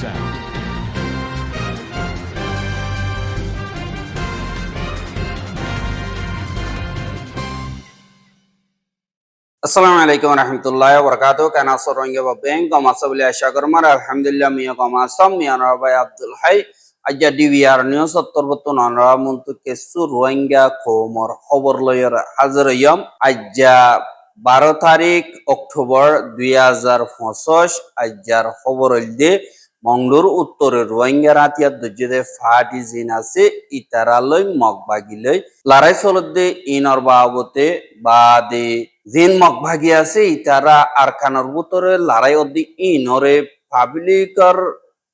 sound. আসসালামু আলাইকুম রহমতুল্লাহ বরকাত কানাসর রঙ্গে বা ব্যাংক কমাসা বলে আশা করমার আলহামদুলিল্লাহ মিয়া কমাসম মিয়া নরবাই আব্দুল হাই আজ্জা ডিভিআর নিউজ সত্তর বত্তর ননরা মন্তু কেসু রোহিঙ্গা খোমর খবর লয়র হাজার ইয়ম আজ্জা বারো তারিখ অক্টোবর দুই হাজার পঁচিশ আজ্জার খবর দে মংলুর উত্তরে রোহিঙ্গা রাতিয়ার দজ্জদে ফাটি জিন আছে ইতারালয় মগবাগিলয় লারাই চলতে ইনর বাবতে বা দে জিন মগভাগি আছে, ইতারা আরকানর ভিতরে লড়াই অদি ইনরে পাবলিকর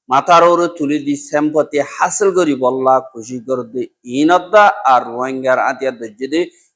মাথার ওরে তুলি দি সেম্পতি হাসিল করি বললা, খুশি করে দে ইনদ্দা আর রোহিঙ্গার আতিয়া দজ্জদে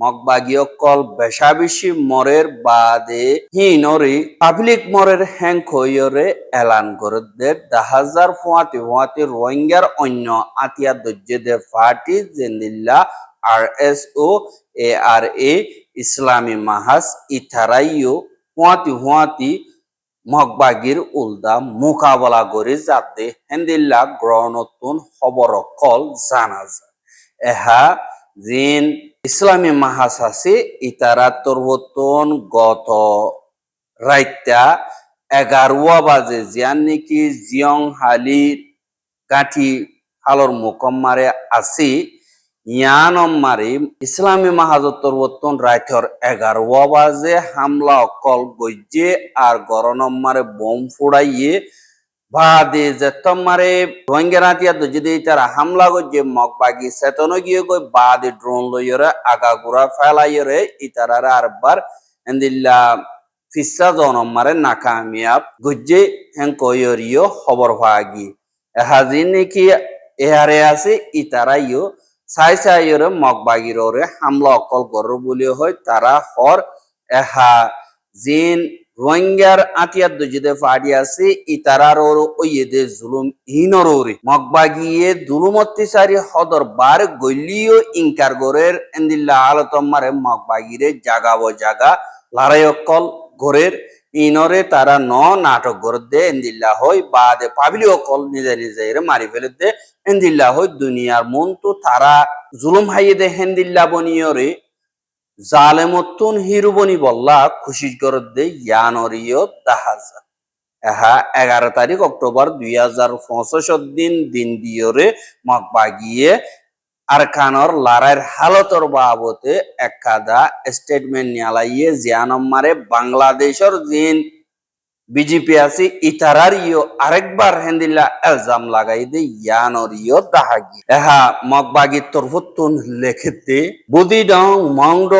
মারে মগবাগি অকল বেশা মরের বাদে হিনরে পাবলিক মরের হ্যাং হইয়রে এলান করে দে দাহাজার ফুয়াতে ফুয়াতে রোহিঙ্গার অন্য আতিয়া দজ্জে দে ফাটি জেন্দিল্লা আর এস ও এ আর এ ইসলামী মাহাস ইথারাইও হুয়াতি হুয়াতি মগবাগির উল্দা মোকাবেলা করে যাতে হেন্দিল্লা গ্রহণতুন খবর কল জানা যায়। এহা জিন ইসলামী মাহাস আছে ইতারা তরবতন গত। রাইতা এগারোয়া বাজে জিয়ান নাকি জিয়ং হালির কাঠি হালর মুকম্মারে আছে ইয়ানম মারি ইসলামী মাহাজতর বর্তন রাইথর এগারোয়া বাজে হামলা অকল গজ্জে আর গরনম মারে বোম ফুড়াইয়ে বাদে যেতম মারে রোহিঙ্গা রাতিয়া যদি তারা হামলা গজ্জে মগ বাগি সেতন গিয়ে গই বাদে ড্রোন লইয়রে আগা গুড়া ফেলাইয়রে ইতারারে আরবার এন্দিল্লা ফিসা জনম মারে নাকামিয়াব গজ্জে হেং কইয়রিও খবর ভাগি। এহাজি নাকি এহারে আছে ইতারাইও চাই চাইরে মগবাগিররে হামলা অকল গর বলি হয়, তারা হর এহা জিন রোহিঙ্গার আতিয়ার দজিদে ফাড়ি আছে ইতারার ওর ওইয়েদে জুলুম হিনরে মগবাগিয়ে জুলুম অত্যাচারী হদর বার গলিও ইনকার গরের এন্দিল্লা আলতমারে মগবাগিরে জাগাবো জাগা লড়াই অকল গরের ইনরে তারা ন নাটক গড় দে এন্দিল্লা হই বাদে পাবলি অকল নিজে নিজে মারি ফেলে দে এন্দিল্লা হই দুনিয়ার মন তো তারা জুলুম হাইয়ে দে হেন্দিল্লা বনিয়রে। জালেমতুন হিরুবনি বল্লা খুশি করে দে ইয়ানরিয় তাহাজা। এহা এগারো তারিখ অক্টোবর দুই হাজার পঁচিশ দিন দিন দিয়রে মগবাগিয়ে আর খানর লারাইর হালতর বাবতে একাদা স্টেটমেন্ট নিয়ালাইয়ে জিয়ানম বাংলাদেশর বাংলাদেশের জিন বিজেপি আছে ইতারার ইয় আরেকবার হেন্দিল্লা এলজাম লাগাই দে ইয়ানর ইয় দাহাগি। এহা মগবাগি তরফতুন লেখেতে, বুদি ডং মংড,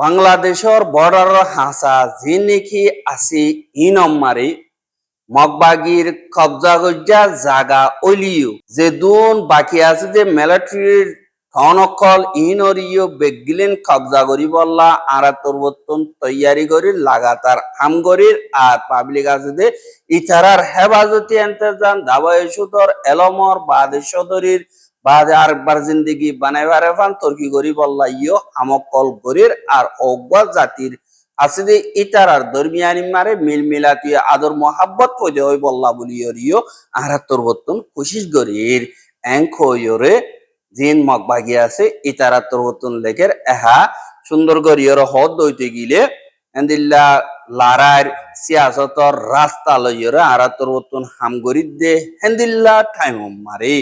বাংলাদেশর বর্ডার হাসা জি নেকি আছে ইনম মারি, মগবাগির কবজা গজ্জা জাগা অলিও যে দুন বাকি আছে যে মিলিটারির ধনকল ইনরিও বেগিলেন কবজা করি বললা আর তরবতন তৈয়ারি করি, লাগাতার হাম করির আর পাবলিক আছে ইতারার হেফাজতি এন্তেজান দাবায় সুতর, এলমর, বাদে সদরির, বাদে আরেকবার জিন্দিগি বানাইবার ফান তর্কি করি বললা ইয় হামকল করির, আর অজ্ঞা জাতির আছে যে ইতারার দরমিয়ানি মারে মিল মিলাতি আদর মহাব্বত পদে হই বল্লা বলি ইয় আর তরবতন কোশিশ করির, এঙ্ক হইরে জিন মগ ভাগি আছে, ইতারা তরবতন লেখের এহা সুন্দর গরিয়র হদ দইতে গিলে, এন্দিল্লা লারার সিয়াসতর রাস্তা লইয়র আরা তরবতন হামগরি দে হেন্দিল্লা টাইম মারে।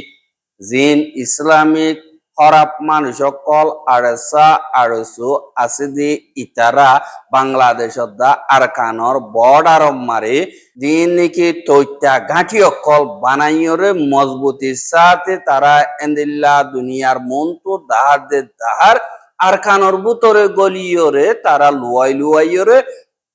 জিন ইসলামিক খরাপ মানুষ সকল আড়সা আড়সু আছে দি ইতারা বাংলাদেশত দা আরকানর বর্ডার মারে। দিন নাকি তৈত্যা ঘাঁটি অকল বানাইয়রে মজবুতি সাথে তারা এন্দিল্লা দুনিয়ার মন তো দাহার দে দাহার। আরকানর ভিতরে গলিয়রে তারা লুয়াই লুয়াইয়রে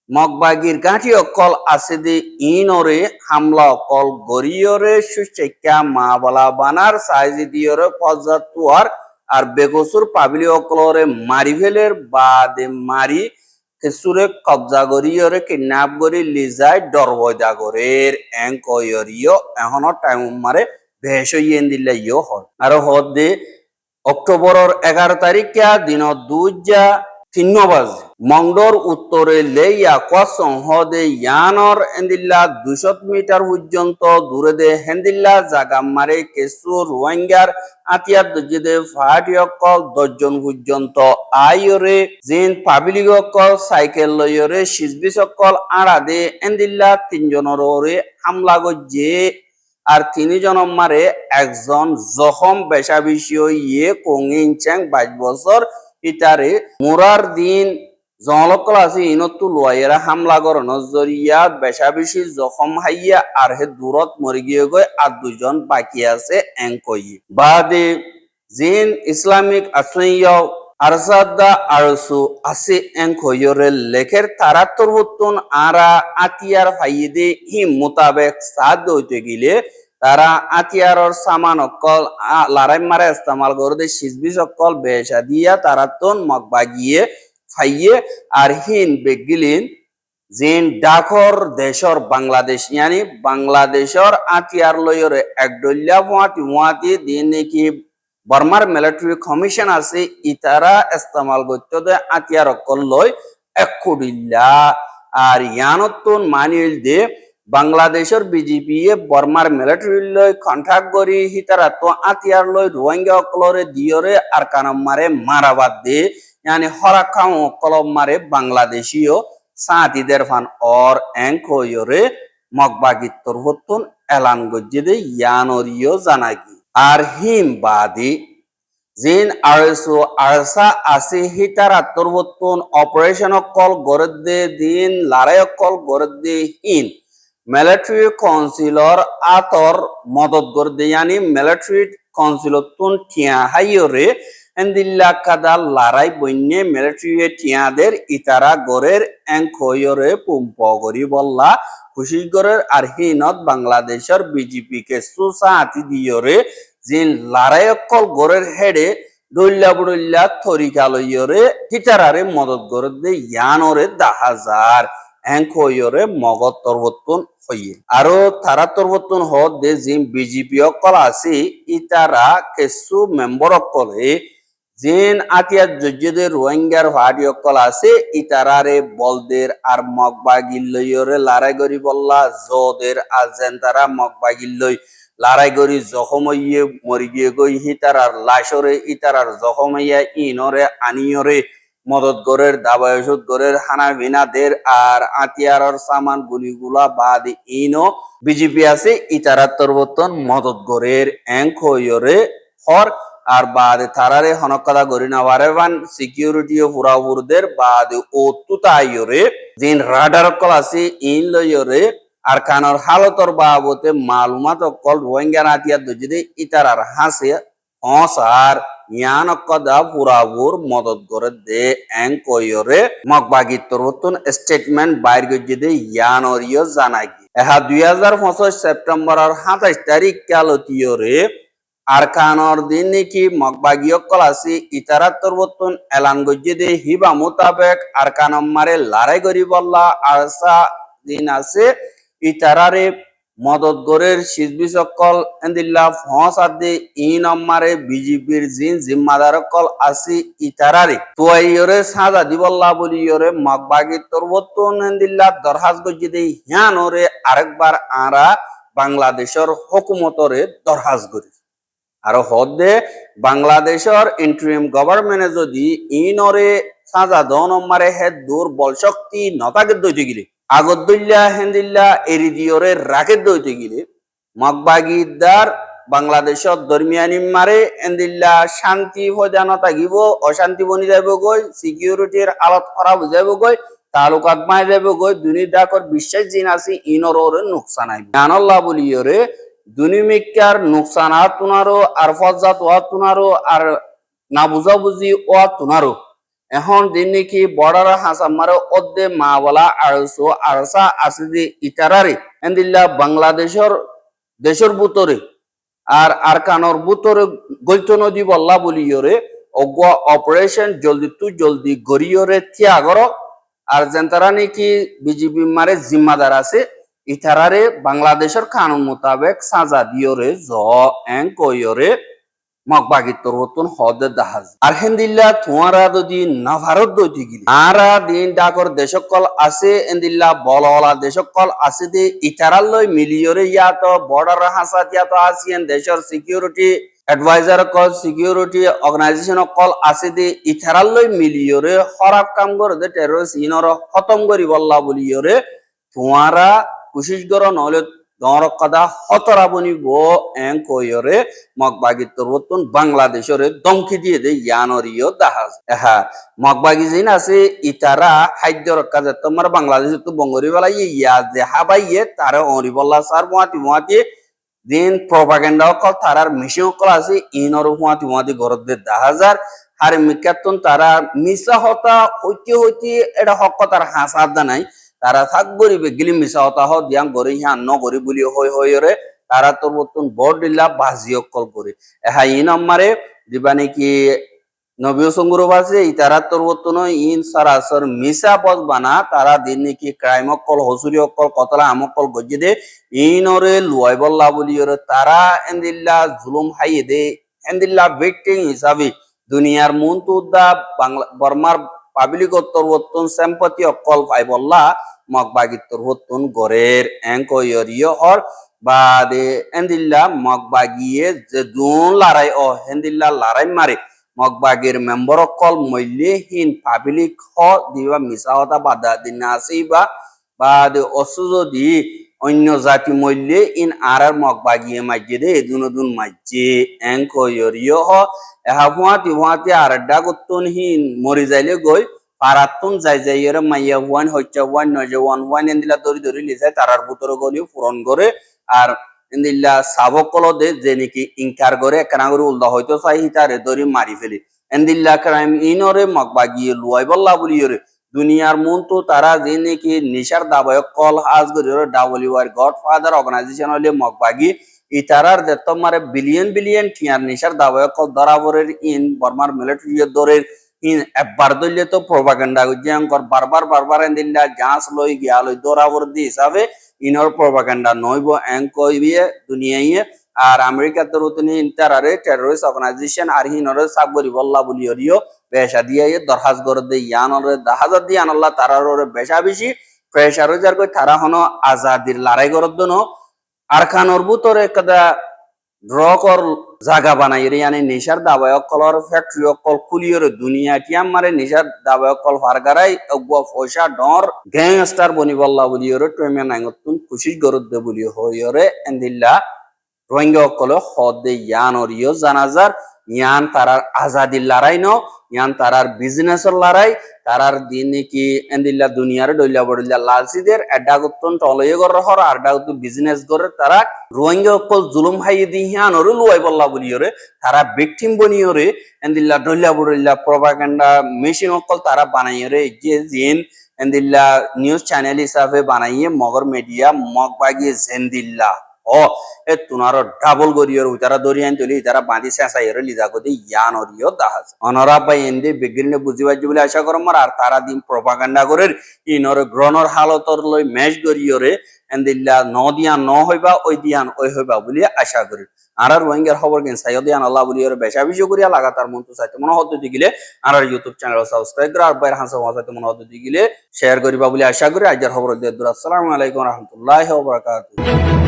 মগবাগির গাঁঠি অকল আছে দি ইনরে হামলা অকল গরিয়রে সুচেকা মা বলা বানার সাইজি দিয়রে ফজাতুয়ার আর বেকসুর পাবলি অকলরে মারি ফেলের বাদে মারি কেসুরে কবজা করিয়রে কিডন্যাপ করি লিজাই ডরবয়দা করের এং কয়রিও এখনও টাইম মারে ভেস ইয়েন দিলে ইয় হল। আর হদ দে অক্টোবরের এগারো তারিখে দিন দুজা তিন বাজে মংডর উত্তরে লেইয়া কসং ইয়ানর এন্দিল্লা দুশত মিটার পর্যন্ত দূরে দে হেন্দিল্লা জাগা মারে কেসু রোহিঙ্গার আতিয়ার দজ্জেদে ফাটি দশজন পর্যন্ত আইয়রে, জিন পাবলিক সাইকেল লইয়রে সিজবিস অকল আড়া দে এন্দিল্লা তিনজনের ওরে হামলা গজ্জে। আর তিনি জনম মারে একজন জখম বেশা বিষয় ইয়ে কঙিন চ্যাং বাইশ বছর ইতারে মুরার দিন জনলকল আছে লোয়াইয়েরা হামলা জখম হাইয়া আর হে দূরত মরি গিয়ে গই আর দুজন বাকি আছে এঙ্কই বাদে জিন ইসলামিক আসইয় আরসাদা আরসু আছে এঙ্কইয়রে লেখের তারাত্তর হতুন আরা আতিয়ার ফাইদে হি মোতাবেক সাদ হইতে গিলে তারা আতিয়ারর সামান অকল লারাই মারে ইস্তেমাল করে সিজবিস অকল বেশা দিয়া তারা তোন মগ বাগিয়ে ফাইয়ে, আর হিন বেগিলিন জিন ডাকর দেশর বাংলাদেশ, ইয়ানি বাংলাদেশর আতিয়ার লয়র একডল্লা ফুয়াতি ফুয়াতি দিন নাকি বর্মার মিলিটারি কমিশন আছে ইতারা ইস্তেমাল করতে দে আতিয়ার অকল লয় এক কোটিল্লা আর ইয়ানতন মানিল দে বাংলাদেশের বিজেপি এ বর্মার মিলিটারি লই কন্ট্রাক্ট করি হিতারা তো আতিয়ার লই রোহিঙ্গা অকলরে দিয়রে আর কানম মারে মারাবাদ দে yani হরাকাম কলম মারে বাংলাদেশীয় সাঁতিদের ফান অর এঙ্ক হইরে মগবাগিত্তর হতুন এলান গজ্জিদে ইয়ানরিও জানাগি। আর হিম বাদি জিন আড়াইশো আড়সা আছে হিতারা তোর হতুন অপারেশন কল গরদে দিন লারাই কল গরদে হিন। মিলিটারি কাউন্সিলর আতর মদত গরদে yani মিলিটারি কাউন্সিলতুন টিয়া হাইয়রে এন্দিল্লা কাদা লারাই বন্যে মিলিটারি টিয়াদের ইতারা গড়ের এংখয়রে পুম্প গরি বল্লা খুশি গড়ের আর হিনত বাংলাদেশের বিজেপি কে সুসা আতি দিয়রে জিন লারাই অকল গড়ের হেডে ডল্লা বুডল্লা থরিকা লইয়রে হিতারারে মদত গড়ে দে ইয়ানরে দাহাজার এংখয়রে মগত তরবতন হইয়ে। আরও তারা তরবতন হদ দে জিম বিজেপি অকল আছে, ইতারা কেসু মেম্বর অকলে জিন আতিয়া জজ্জেদের রোহিঙ্গার ভাড়ি অকল আছে, ইতারারে বলদের আর মগবা গিল্লইরে লারাই গরি বল্লা, জদের আজেন তারা মগবা গিল্লই লারাই গরি জখমইয়ে মরি গিয়ে গই, হিতারার লাশরে ইতারার জখমইয়া ইনরে আনিয়রে মদত গরের দাবাই ওষুধ গরের হানা ভিনাদের আর আতিয়ারর সামান গুলিগুলা বাদ ইনো বিজেপি আছে, ইতারার তরবতন মদত গরের এঙ্ক হর আর বাদে তারারে হনকদা গরি নাওয়ারেবান সিকিউরিটি ও পুরাপুরদের বাদে ও তুতাইয়রে দিন রাডার কল আছে ইন লইয়রে আর কানর হালতর বাবতে মালুমাত কল রোহিঙ্গা নাতিয়া দুজিদে ইতারার হাসে হস ইয়ান কদা পুরাপুর মদত করে দে এং কইয়রে মগবাগিত্তর হতুন স্টেটমেন্ট বাইর গজিদে ইয়ানরিও জানাগি এহা দুই হাজার পঁচিশ সেপ্টেম্বরের সাতাইশ তারিখ কালতিয়রে আর কানর দিন নাকি মগবাগীয় কলাসি ইতারা তরবতন এলান গজ্জে হিবা মোতাবেক আর কানম মারে লারাই গরি বল্লা আরসা দিন আছে ইতারারে মদত গরের সিজবি সকল এন্দিল্লা ফস আদে ই নম্বরে বিজেপির জিন জিম্মাদার কল আসি ইতারারে। তুয়াইয়রে সাজা দিবল্লা বলিয়রে মগবাগী তরবতন এন্দিল্লা দরহাজ গজ্জে দে হিয়ানরে আরেকবার আরা বাংলাদেশের হকুমতরে দরহাজ গরি আর হদে বাংলাদেশের ইন্টারিম গভর্নমেন্টে যদি ইনরে সাজা দ নম্বরে হে দূর বল শক্তি নতাকে দইতে গিলে আগত দইল্লা হেন্দিল্লা এরি দিয়রে রাকে দইতে গিলে মগবাগিদার বাংলাদেশত দরমিয়ানি মারে এন্দিল্লা শান্তি হইদা নতাগিব অশান্তি বনি যাইব গই সিকিউরিটির আলত খারাপ যাইব গই তালুকাত মাই যাইব গই দুনিদাকর বিশ্বাস জিন আছে, ইনর ওরে নুকসান আইব। জানল্লাহ বলিয়রে দুনিমিকার নুকসানাত তুনারো, আর ফজাত ওয়া তুনারো, আর না বুঝা বুঝি ওয়া তুনারো। এখন দিন নাকি বর্ডার হাসামারে অদ্দে মাওয়ালা আড়সো আরসা আসিদি ইতারারে এন্দিল্লা বাংলাদেশের দেশের বুতরে আর আর কানর বুতরে গৈত নদী বল্লা বলিয়রে অজ্ঞ অপারেশন জলদি তু জলদি গরিয়রে ত্যাগর আর যেন তারা নাকি বিজেপি মারে জিম্মাদার আছে ইথারারে বাংলাদেশের কানুন মোতাবেক সাজা দিয়রে জ এং কইয়রে মগবাগিত্তর হতুন হদে দাহাজ যদি না ভারত দইতে গিলি আরা দিন ডাকর দেশকল আছে, এন্দিল্লা বলওয়ালা দেশকল আছে দে ইতারাল লই মিলিয়রে ইয়াত বর্ডার হাসাত ইয়াত আসিয়েন দেশের সিকিউরিটি এডভাইজার কল সিকিউরিটি অর্গানাইজেশন কল আছে দে ইথারাল লই মিলিয়রে খরাব কাম করে দে টেররিস্ট ইনর খতম করি বল্লা বলিয়রে তোমারা গর নহলে দরকাদা হতরা বনিব এং কইরে মগবাগি তরবতন বাংলাদেশরে দমকি দিয়ে দে ইয়ানরিও দাহাজ এহা মগবাগি জিন আছে ইতারা রক্ষা যে তোমার বাংলাদেশ তো বঙ্গরি বেলা ইয়া যে হাবাইয়ে তারা অরি বল্লা সার মুয়াতি মুয়াতি দিন প্রপাগেন্ডা অকল তারার মিশন অকল আছে ইনর মুয়াতি মুয়াতি ঘরত দে দাহাজার আর মিকাতন তারা মিশা হতা হইতে হইতে এটা হক তার হাসাদ নাই তারা থাক গরিবে গিলি মিশা হতা হ দিয়াং গরি হিয়া ন গরি বুলি হই হই রে তারা তোর মতন বড় দিলা বাজি অকল করে এহা ইন আমারে দিবা নাকি নবীয় সংগ্রহ আছে তারা তোর মতন ইন সরাসর মিশা পথ বানা তারা দিন নাকি ক্রাইম অকল হসুরি অকল, কতলা আমকল গজি দে ইনরে লুয়াই বল্লা বলি ওরে তারা এন্দিল্লা জুলুম হাইয়ে দে। এন্দিল্লা ভিক্টিম হিসাবে দুনিয়ার মন তুদা বাংলা বর্মার পাবলিক তরবতন সেম্পতি অকল পাই বল্লা মগবাগিত্তর হতুন গরের এঙ্ক ইয়রিয় হর বাদে এন্দিল্লা মগবাগিয়ে যে দুন লড়াই ও হেন্দিল্লা লড়াই মারে। মগবাগির মেম্বর অকল মূল্যহীন পাবলিক হ দিবা মিছা হতা বাধা দিন আসিবা। বাদে অসু যদি অন্য জাতি মূল্যে ইন আর আর মগবাগিয়ে মাঝে দে দুন দুন মাঝে এঙ্ক ইয়রিয় হ এহা হুয়াতি হুয়াতি আর ডাগতন হিন। মরি যাইলে গই পারাতুন যাই যাই এর মাইয়া ওয়ান হচ্ছে ওয়ান নজে ওয়ান ওয়ান এন্দিলা দরি দরি লিজাই তারার ভিতরে গলি পূরণ করে। আর এন্দিলা সাবকল দে, যে নাকি ইনকার করে, একখানা করে উল্দা হয়তো চাই তারে দরি মারি ফেলি। এন্দিল্লা ক্রাইম ইনরে মগবাগিয়ে লুয়াই বল্লা বলি ওরে দুনিয়ার মন তো তারা যে নাকি নিশার দাবায়ক কল হাজ করি ডাবলি ওয়ার গড ফাদার অর্গানাইজেশন হলে মগবাগি ইতারার দেত মারে বিলিয়ন বিলিয়ন টিয়ার নিশার দাবায়ক কল ধরাবরের ইন বর্মার মিলিটারি দরের ইন একবার দলিয়ে তো প্রভাকাণ্ডা জ্যাঙ্কর বারবার বারবার এন্দিল্লা গাছ লই গিয়া লই দরাবর দি হিসাবে ইনর প্রভাকাণ্ডা নইব এং কইবিয়ে দুনিয়াইয়ে আর আমেরিকা তো রুতনি ইন্টারারে টেররিস্ট অর্গানাইজেশন আর হিনরে সাবগরি বল্লা বলি বেশা দিয়ে দরহাজ করে দে ইয়ানরে দাহাজার দিয়ে আনাল্লাহ তারারে বেশা বেশি প্রেশার যার কই তারা হনো আজাদির লড়াই করত দনো আর খানোর ভিতরে কদা ড্র কর জাগা বানাই রে, ইয়ানি নিশার দাবায়ক কলর ফ্যাক্টরি অকল খুলিয়র দুনিয়া টিয়াম মারে নিশার দাবায়ক কল ফারগারাই অগুয়া পয়সা, ডর, গ্যাংস্টার বনি বল্লা বলিয়র ট্রেমে নাইngতুন খুশি গরদ দে বলি হইয়রে এন্দিল্লা রোহিঙ্গা অকল হদে ইয়ান অরিয় জানাজার, ইয়ান তারার আজাদির লড়াই ন। ইয়ান তারার বিজনেসের লড়াই তারার দিন কি এন্দিল্লা দুনিয়ার ডইলা বড়িল্লা লালসিদের এডা গুতন টলয়ে গর হর আর ডাগুতু বিজনেস করে তারা রোহিঙ্গা অকল জুলুম হাই দি হিয়ান অরু লুয়াই বল্লা বলিয়রে তারা ভিকটিম বনিয়রে এন্দিল্লা ডইলা বড়িল্লা প্রপাগান্ডা মেশিন অকল তারা বানাইয়রে যে জিন এন্দিল্লা নিউজ চ্যানেল হিসাবে বানাইয়ে মগর মিডিয়া মগ বাগিয়ে জেন্দিল্লা। ও এ তুনারো ডাবল গরিয়র উতারা দরিয়ান তুলি তারা বাঁধি শেষা লিজা কদি ইয়ান দাহাজ অনরা বাই এন্দি বেগিরনে বুঝিবাজ বলে আশা করম আর তারা দিন প্রপাগান্ডা করে ইনর গ্রহণর হালতর লই ম্যাচ গরিয়রে এন্দিল্লা ন দিয়া ন হইবা ওই দিয়ান ওই হইবা বলে আশা করি আর আর রোহিঙ্গার খবর কেন সাইয় দিয়ান আল্লাহ বলি ওর বেশা বেশি করিয়া লাগাতার মন তো চাইতে মনে হতো দিগিলে আর আর ইউটিউব চ্যানেল সাবস্ক্রাইব করে আর বাইরে হাসা চাইতে মনে হতো দিগিলে শেয়ার করিবা বলে আশা করি আজকের খবর দিয়ে আসসালামু আলাইকুম রহমতুল্লাহ বারাকাতুহু